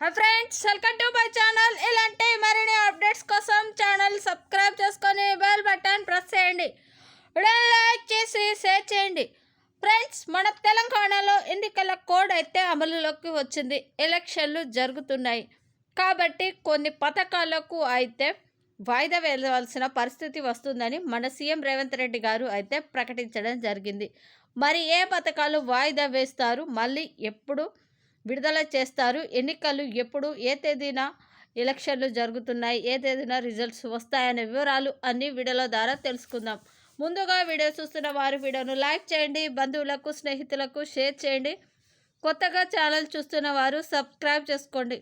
Hi friends welcome to my channel ఇలాంటి మరిన్ని updates కోసం ఛానల్ సబ్స్క్రైబ్ చేసుకొని బెల్ బటన్ ప్రెస్ చేయండి. లైక్ చేసి షేర్ చేయండి. ఫ్రెండ్స్ మన తెలంగాణలో ఎన్నికల కోడ్ అయితే అమలులోకి వచ్చింది. ఎలక్షన్లు జరుగుతున్నాయి. కాబట్టి కొన్ని పథకాలకు అయితే వాయిదా వేయవలసిన పరిస్థితి వస్తుందని మన సీఎం రేవంత్ రెడ్డి గారు అయితే ప్రకటించడం జరిగింది. మరి ఏ పథకాలు వాయిదా వేస్తారు? మళ్ళీ ఎప్పుడు విడుదల చేస్తారు. ఎన్నికలు ఎప్పుడు ఏ తేదీన ఎలక్షన్లు జరుగుతున్నాయి ఏ తేదీన రిజల్ట్స్ వస్తాయనే వివరాలు అన్ని వీడియోల ద్వారా తెలుసుకుందాం. ముందుగా వీడియో చూస్తున్న వారు వీడియోను లైక్ చేయండి బంధువులకు స్నేహితులకు షేర్ చేయండి. కొత్తగా ఛానల్ చూస్తున్న వారు సబ్స్క్రైబ్ చేసుకోండి.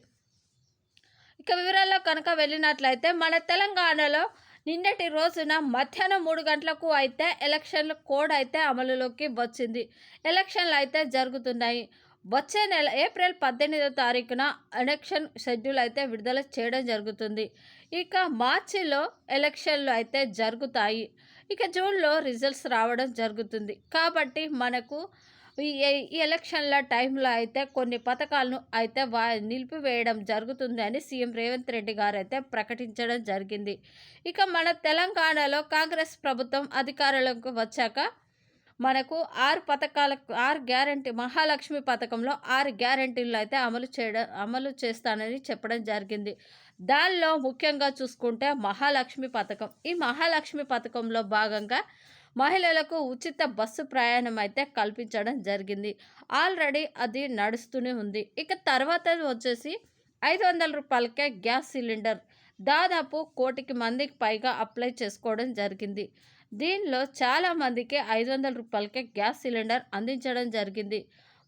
ఇక వివరాల్లో కనుక వెళ్ళినట్లయితే మన తెలంగాణలో నిన్నటి రోజున మధ్యాహ్నం మూడు గంటలకు అయితే ఎలక్షన్ల కోడ్ అయితే అమలులోకి వచ్చింది. ఎలక్షన్లు అయితే జరుగుతున్నాయి. వచ్చే నెల ఏప్రిల్ పద్దెనిమిదో తారీఖున ఎలక్షన్ షెడ్యూల్ అయితే విడుదల చేయడం జరుగుతుంది. ఇక మార్చిలో ఎలక్షన్లు అయితే జరుగుతాయి. ఇక జూన్లో రిజల్ట్స్ రావడం జరుగుతుంది. కాబట్టి మనకు ఈ ఈ ఎలక్షన్ల టైంలో అయితే కొన్ని పథకాలను అయితే వా నిలిపివేయడం జరుగుతుంది అని సీఎం రేవంత్ రెడ్డి గారు అయితే ప్రకటించడం జరిగింది. ఇక మన తెలంగాణలో కాంగ్రెస్ ప్రభుత్వం అధికారంలోకి వచ్చాక మనకు ఆరు పథకాల ఆరు గ్యారంటీ మహాలక్ష్మి పథకంలో ఆరు గ్యారంటీలు అయితే అమలు చేయడం అమలు చేస్తానని చెప్పడం జరిగింది. దానిలో ముఖ్యంగా చూసుకుంటే మహాలక్ష్మి పథకం. ఈ మహాలక్ష్మి పథకంలో భాగంగా మహిళలకు ఉచిత బస్సు ప్రయాణం అయితే కల్పించడం జరిగింది. ఆల్రెడీ అది నడుస్తూనే ఉంది. ఇక తర్వాత వచ్చేసి ఐదు వందల రూపాయలకే గ్యాస్ సిలిండర్ దాదాపు కోటికి మందికి పైగా అప్లై చేసుకోవడం జరిగింది. దీనిలో చాలామందికి ఐదు వందల రూపాయలకే గ్యాస్ సిలిండర్ అందించడం జరిగింది.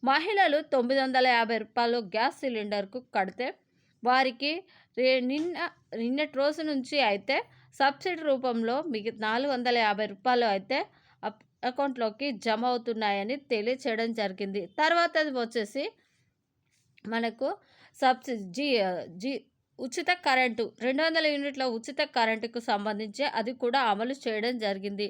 మహిళలు తొమ్మిది వందల యాభై రూపాయలు గ్యాస్ సిలిండర్కు కడితే వారికి రే నిన్న నిన్నటి రోజు నుంచి అయితే సబ్సిడీ రూపంలో మిగతా నాలుగు వందల యాభై రూపాయలు అయితే అకౌంట్లోకి జమ అవుతున్నాయని తెలియచేయడం జరిగింది. తర్వాత వచ్చేసి మనకు సబ్సిడీ జీ జీ ఉచిత కరెంటు రెండు వందల యూనిట్ల ఉచిత కరెంటుకు సంబంధించి అది కూడా అమలు చేయడం జరిగింది.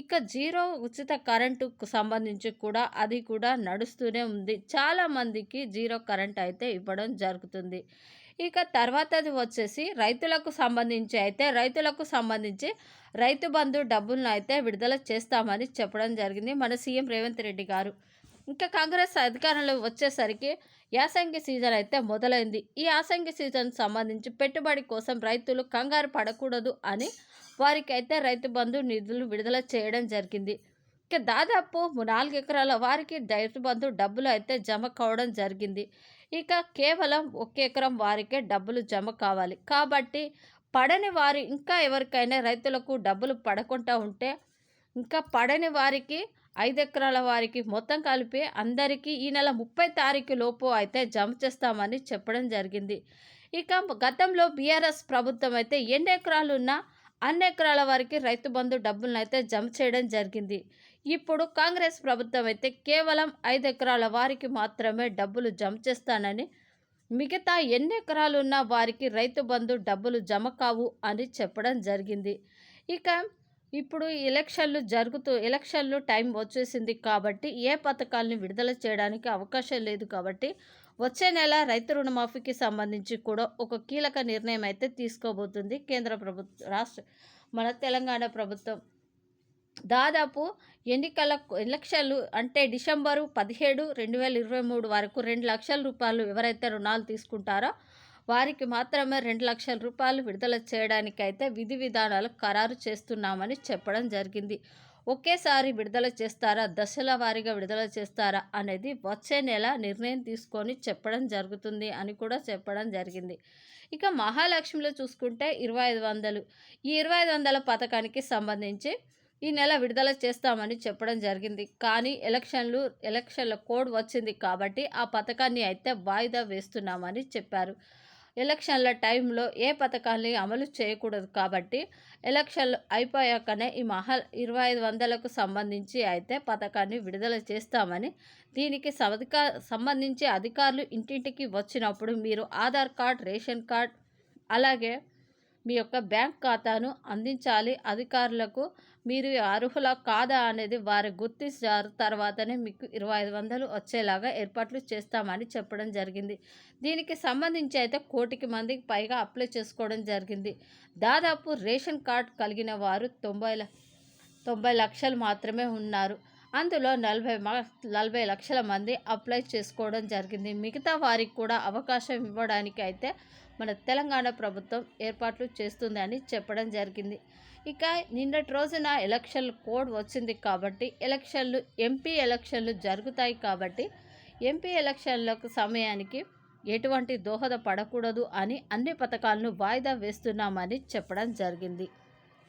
ఇక జీరో ఉచిత కరెంటుకు సంబంధించి కూడా అది కూడా నడుస్తూనే ఉంది. చాలామందికి జీరో కరెంట్ అయితే ఇవ్వడం జరుగుతుంది. ఇక తర్వాతది వచ్చేసి రైతులకు సంబంధించి అయితే రైతులకు సంబంధించి రైతు బంధు డబ్బులను అయితే విడుదల చేస్తామని చెప్పడం జరిగింది. మన సీఎం రేవంత్ రెడ్డి గారు ఇంకా కాంగ్రెస్ అధికారంలో వచ్చేసరికి యాసంగి సీజన్ అయితే మొదలైంది. ఈ యాసంగి సీజన్ సంబంధించి పెట్టుబడి కోసం రైతులు కంగారు పడకూడదు అని వారికి అయితే రైతు బంధు నిధులు విడుదల చేయడం జరిగింది. ఇక దాదాపు నాలుగు ఎకరాల వారికి రైతు బంధు డబ్బులు అయితే జమ కావడం జరిగింది. ఇక కేవలం ఒక ఎకరం వారికే డబ్బులు జమ కావాలి. కాబట్టి పడని వారి ఇంకా ఎవరికైనా రైతులకు డబ్బులు పడకుండా ఉంటే ఇంకా పడని వారికి ఐదు ఎకరాల వారికి మొత్తం కలిపి అందరికీ ఈ నెల ముప్పై తారీఖు లోపు అయితే జమ చేస్తామని చెప్పడం జరిగింది. ఇక గతంలో బీఆర్ఎస్ ప్రభుత్వం అయితే ఎన్ని ఎకరాలు ఉన్నా అన్ని ఎకరాల వారికి రైతు బంధు డబ్బులను అయితే జమ చేయడం జరిగింది. ఇప్పుడు కాంగ్రెస్ ప్రభుత్వం అయితే కేవలం ఐదు ఎకరాల వారికి మాత్రమే డబ్బులు జమ చేస్తానని మిగతా ఎన్ని ఎకరాలున్న వారికి రైతు బంధు డబ్బులు జమ కావు అని చెప్పడం జరిగింది. ఇక ఇప్పుడు ఎలక్షన్లు జరుగుతూ ఎలక్షన్లు టైం వచ్చేసింది కాబట్టి ఏ పథకాలను విడుదల చేయడానికి అవకాశం లేదు కాబట్టి వచ్చే నెల రైతు రుణమాఫీకి సంబంధించి కూడా ఒక కీలక నిర్ణయం అయితే తీసుకోబోతుంది కేంద్ర ప్రభుత్వం రాష్ట్ర మన తెలంగాణ ప్రభుత్వం. దాదాపు ఎన్నికల ఎలక్షన్లు అంటే డిసెంబరు పదిహేడు రెండు వేల ఇరవై మూడు వరకు రెండు లక్షల రూపాయలు ఎవరైతే రుణాలు తీసుకుంటారో వారికి మాత్రమే రెండు లక్షల రూపాయలు విడుదల చేయడానికైతే విధి విధానాలు ఖరారు చేస్తున్నామని చెప్పడం జరిగింది. ఒకేసారి విడుదల చేస్తారా? దశల వారీగా విడుదల చేస్తారా? అనేది వచ్చే నెల నిర్ణయం తీసుకొని చెప్పడం జరుగుతుంది అని కూడా చెప్పడం జరిగింది. ఇక మహాలక్ష్మిలో చూసుకుంటే ఇరవై ఐదు వందలు. ఈ ఇరవై ఐదు వందల పథకానికి సంబంధించి ఈ నెల విడుదల చేస్తామని చెప్పడం జరిగింది. కానీ ఎలక్షన్లు ఎలక్షన్ల కోడ్ వచ్చింది కాబట్టి ఆ పథకాన్ని అయితే వాయిదా వేస్తున్నామని చెప్పారు. ఎలక్షన్ల టైంలో ఏ పథకాన్ని అమలు చేయకూడదు కాబట్టి ఎలక్షన్లు అయిపోయాకనే ఈ మహల్ ఇరవై ఐదు వందలకు సంబంధించి అయితే పథకాన్ని విడుదల చేస్తామని దీనికి సవధికా సంబంధించి అధికారులు ఇంటింటికి వచ్చినప్పుడు మీరు ఆధార్ కార్డ్ రేషన్ కార్డ్ అలాగే మీ యొక్క బ్యాంక్ ఖాతాను అందించాలి. అధికారులకు మీరు అర్హుల కాదా అనేది వారు గుర్తించారు. తర్వాతనే మీకు ఇరవై ఐదు వందలు వచ్చేలాగా ఏర్పాట్లు చేస్తామని చెప్పడం జరిగింది. దీనికి సంబంధించి అయితే కోటికి మందికి పైగా అప్లై చేసుకోవడం జరిగింది. దాదాపు రేషన్ కార్డ్ కలిగిన వారు తొంభై ల- తొంభై లక్షలు మాత్రమే ఉన్నారు. అందులో నలభై నలభై లక్షల మంది అప్లై చేసుకోవడం జరిగింది. మిగతా వారికి కూడా అవకాశం ఇవ్వడానికి అయితే మన తెలంగాణ ప్రభుత్వం ఏర్పాట్లు చేస్తుందని చెప్పడం జరిగింది. ఇక నిన్నటి రోజున ఎలక్షన్ కోడ్ వచ్చింది కాబట్టి ఎలక్షన్లు ఎంపీ ఎలక్షన్లు జరుగుతాయి కాబట్టి ఎంపీ ఎలక్షన్లకు సమయానికి ఎటువంటి దోహద పడకూడదు అని అన్ని పథకాలను వాయిదా వేస్తున్నామని చెప్పడం జరిగింది.